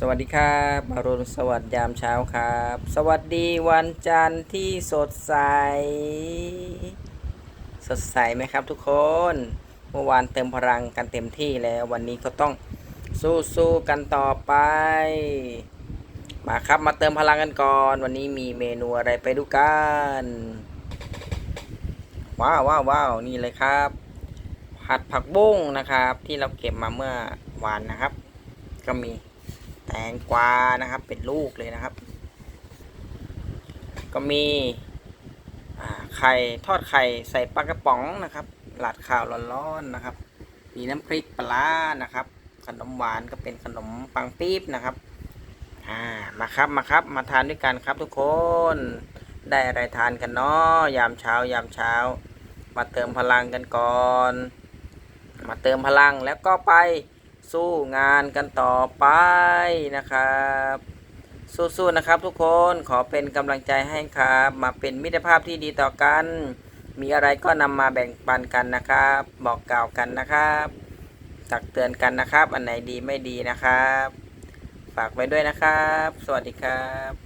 สวัสดีครับอรุณสวัสดิ์ยามเช้าครับ สวัสดีวันจันทร์ที่สดใส สดใสไหมครับทุกคน เมื่อวานเติมพลังกันเต็มที่แล้ววันนี้ก็ต้องสู้สู้กันต่อไป มาครับมาเติมพลังกันก่อน วันนี้มีเมนูอะไรไปดูกันว้าวว้าวว้าวนี่เลยครับ ผัดผักบุ้งนะครับ ที่เราเก็บมาเมื่อวานนะครับ ก็มี แตงกวานะครับ เป็นลูกเลยนะครับ ก็มีไข่ทอดไข่ใส่ปลากระป๋องนะครับหลาดข้าวร้อนๆนะครับ มีน้ำพริกปลาร้านะครับ ขนมหวานก็เป็นขนมปังปี๊บนะครับอ่ามาครับมาครับ มาทานด้วยกันครับทุกคน ได้อะไรทานกันเนาะยามเช้ายามเช้า มาเติมพลังกันก่อน มาเติมพลังแล้วก็ไป สู้งานกันต่อไปนะครับ สู้ๆนะครับทุกคนขอเป็นกำลังใจให้ครับ มาเป็นมิตรภาพที่ดีต่อกัน มีอะไรก็นำมาแบ่งปันกันนะครับ บอกกล่าวกันนะครับ ตักเตือนกันนะครับ อันไหนดีไม่ดีนะครับ ฝากไว้ด้วยนะครับ สวัสดีครับ